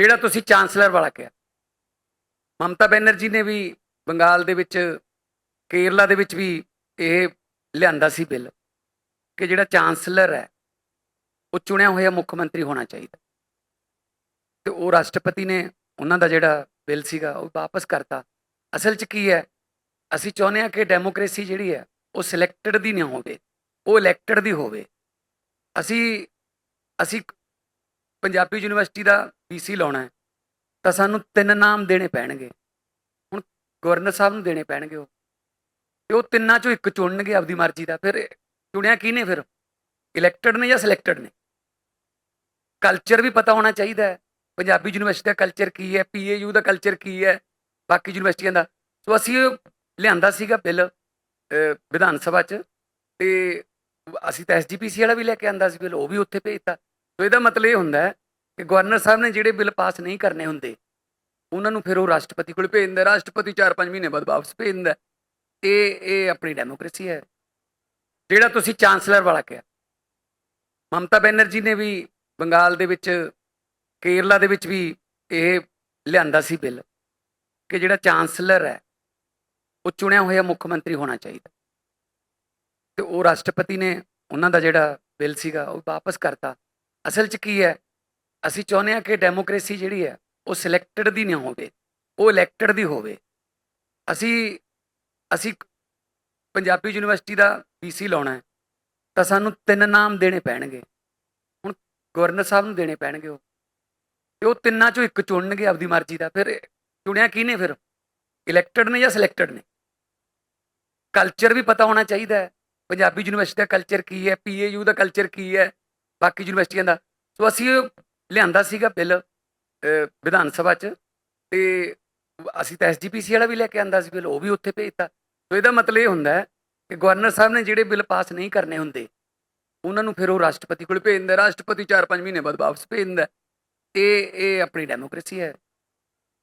ਜਿਹੜਾ ਤੁਸੀਂ ਚਾਂਸਲਰ ਵਾਲਾ ਕਿਹਾ। ਮਮਤਾ ਬੈਨਰਜੀ ਨੇ ਵੀ ਬੰਗਾਲ ਦੇ ਵਿੱਚ, ਕੇਰਲਾ ਦੇ ਵਿੱਚ ਵੀ ਇਹ ਲਿਆਂਦਾ ਸੀ ਬਿੱਲ ਕਿ ਜਿਹੜਾ ਚਾਂਸਲਰ ਹੈ, ਉਹ ਚੁਣਿਆ ਹੋਇਆ ਮੁੱਖ ਮੰਤਰੀ ਹੋਣਾ ਚਾਹੀਦਾ। ਤੇ ਉਹ ਰਾਸ਼ਟਰਪਤੀ ਨੇ ਉਹਨਾਂ ਦਾ ਜਿਹੜਾ ਬਿੱਲ ਸੀਗਾ, ਉਹ ਵਾਪਸ ਕਰਤਾ। ਅਸਲ 'ਚ ਕੀ ਹੈ? ਅਸੀਂ ਚਾਹੁੰਦੇ ਹਾਂ ਕਿ ਡੈਮੋਕ੍ਰੇਸੀ ਜਿਹੜੀ ਹੈ, ਉਹ ਸਿਲੈਕਟਡ ਦੀ ਨਾ ਹੋਵੇ, ਉਹ ਇਲੈਕਟਡ ਦੀ ਹੋਵੇ। ਅਸੀਂ ਅਸੀਂ ਪੰਜਾਬੀ ਯੂਨੀਵਰਸਿਟੀ ਦਾ ਵੀਸੀ ਲਾਉਣਾ ਤਾਂ ਸਾਨੂੰ ਤਿੰਨ ਨਾਮ ਦੇਣੇ ਪੈਣਗੇ। ਹੁਣ ਗਵਰਨਰ ਸਾਹਿਬ ਨੂੰ ਦੇਣੇ ਪੈਣਗੇ ਉਹ। ਤੇ ਉਹ ਤਿੰਨਾਂ ਚੋਂ ਇੱਕ ਚੁਣਨਗੇ ਆਪਦੀ ਮਰਜ਼ੀ ਦਾ। ਫਿਰ ਚੁਣਿਆ ਕਿਹਨੇ ਫਿਰ? ਇਲੈਕਟਡ ਨੇ ਜਾਂ ਸਿਲੈਕਟਡ ਨੇ? ਕਲਚਰ ਵੀ ਪਤਾ ਹੋਣਾ ਚਾਹੀਦਾ ਹੈ। ਪੰਜਾਬੀ ਯੂਨੀਵਰਸਿਟੀ ਦਾ ਕਲਚਰ ਕੀ ਹੈ? ਪੀਏਯੂ ਦਾ ਕਲਚਰ ਕੀ ਹੈ? ਬਾਕੀ ਯੂਨੀਵਰਸਿਟੀਆਂ ਦਾ। ਸੋ ਅਸੀਂ ਲਿਆਂਦਾ ਸੀਗਾ ਬਿੱਲ ਵਿਧਾਨ ਸਭਾ 'ਚ। ਤੇ ਅਸੀਂ ਤਾਂ ਐਸਜੀਪੀਸੀ ਵਾਲਾ ਵੀ ਲੈ ਕੇ ਆਂਦਾ ਸੀ ਬਿੱਲ, ਉਹ ਵੀ ਉੱਥੇ ਭੇਜਤਾ। ਸੋ ਇਹਦਾ ਮਤਲਬ ਇਹ ਹੁੰਦਾ ਹੈ ਕਿ ਗਵਰਨਰ ਸਾਹਿਬ ਨੇ ਜਿਹੜੇ ਬਿੱਲ ਪਾਸ ਨਹੀਂ ਕਰਨੇ ਹੁੰਦੇ, ਉਹਨਾਂ ਨੂੰ ਫਿਰ ਉਹ ਰਾਸ਼ਟਰਪਤੀ ਕੋਲ ਭੇਜ ਦਿੰਦਾ, ਰਾਸ਼ਟਰਪਤੀ 4-5 ਮਹੀਨੇ ਬਾਅਦ ਵਾਪਸ ਭੇਜ ਦਿੰਦਾ। ਇਹ ਇਹ ਆਪਣੀ ਡੈਮੋਕ੍ਰੇਸੀ ਹੈ। ਜਿਹੜਾ ਤੁਸੀਂ ਚਾਂਸਲਰ ਵਾਲਾ ਕਿਹਾ। ਮਮਤਾ ਬੈਨਰਜੀ ਨੇ ਵੀ ਬੰਗਾਲ ਦੇ ਵਿੱਚ, ਕੇਰਲਾ ਦੇ ਵਿੱਚ ਵੀ ਇਹ ਲਿਆਂਦਾ ਸੀ ਬਿੱਲ ਕਿ ਜਿਹੜਾ ਚਾਂਸਲਰ ਹੈ, ਉਹ ਚੁਣਿਆ ਹੋਇਆ ਮੁੱਖ ਮੰਤਰੀ ਹੋਣਾ ਚਾਹੀਦਾ। ਤੇ ਉਹ ਰਾਸ਼ਟਰਪਤੀ ਨੇ ਉਹਨਾਂ ਦਾ ਜਿਹੜਾ ਬਿੱਲ ਸੀਗਾ, ਉਹ ਵਾਪਸ ਕਰਤਾ। ਅਸਲ 'ਚ ਕੀ ਹੈ? ਅਸੀਂ ਚਾਹੁੰਦੇ ਹਾਂ ਕਿ ਡੈਮੋਕ੍ਰੇਸੀ ਜਿਹੜੀ ਹੈ ਉਹ ਸਿਲੈਕਟਡ ਦੀ ਨਾ ਹੋਵੇ, ਉਹ ਇਲੈਕਟਡ ਦੀ ਹੋਵੇ। ਅਸੀਂ ਅਸੀਂ ਪੰਜਾਬੀ ਯੂਨੀਵਰਸਿਟੀ ਦਾ ਵੀਸੀ ਲਾਉਣਾ ਹੈ, ਤਾਂ ਸਾਨੂੰ ਤਿੰਨ ਨਾਮ ਦੇਣੇ ਪੈਣਗੇ। ਹੁਣ ਗਵਰਨਰ ਸਾਹਿਬ ਨੂੰ ਦੇਣੇ ਪੈਣਗੇ ਉਹ। ਤੇ ਉਹ ਤਿੰਨਾਂ ਚੋਂ ਇੱਕ ਚੁਣਨਗੇ ਆਪਦੀ ਮਰਜ਼ੀ ਦਾ। ਫਿਰ ਚੁਣਿਆ ਕਿਹਨੇ ਫਿਰ? ਇਲੈਕਟਡ ਨੇ ਜਾਂ ਸਿਲੈਕਟਡ ਨੇ? ਕਲਚਰ ਵੀ ਪਤਾ ਹੋਣਾ ਚਾਹੀਦਾ ਹੈ। ਪੰਜਾਬੀ ਯੂਨੀਵਰਸਿਟੀ ਦਾ ਕਲਚਰ ਕੀ ਹੈ? ਪੀਏਯੂ ਦਾ ਕਲਚਰ ਕੀ ਹੈ? ਬਾਕੀ ਯੂਨੀਵਰਸਿਟੀਆਂ ਦਾ। ਸੋ ਅਸੀਂ ਲਿਆਂਦਾ ਸੀਗਾ ਬਿੱਲ ਵਿਧਾਨ ਸਭਾ 'ਚ, ਤੇ ਅਸੀਂ ਤਾਂ ਐਸਜੀਪੀਸੀ ਵਾਲਾ ਵੀ ਲੈ ਕੇ ਆਂਦਾ ਸੀ ਬਿੱਲ, ਉਹ ਵੀ ਉੱਥੇ ਭੇਜਤਾ। ਸੋ ਇਹਦਾ ਮਤਲਬ ਇਹ ਹੁੰਦਾ ਹੈ ਕਿ ਗਵਰਨਰ ਸਾਹਿਬ ਨੇ ਜਿਹੜੇ ਬਿੱਲ ਪਾਸ ਨਹੀਂ ਕਰਨੇ ਹੁੰਦੇ, ਉਹਨਾਂ ਨੂੰ ਫਿਰ ਉਹ ਰਾਸ਼ਟਰਪਤੀ ਕੋਲ ਭੇਜ ਦਿੰਦਾ ਰਾਸ਼ਟਰਪਤੀ 4-5 ਮਹੀਨੇ ਬਾਅਦ ਵਾਪਸ ਭੇਜ ਦਿੰਦਾ ਇਹ ਇਹ ਆਪਣੀ ਡੈਮੋਕ੍ਰੇਸੀ ਹੈ।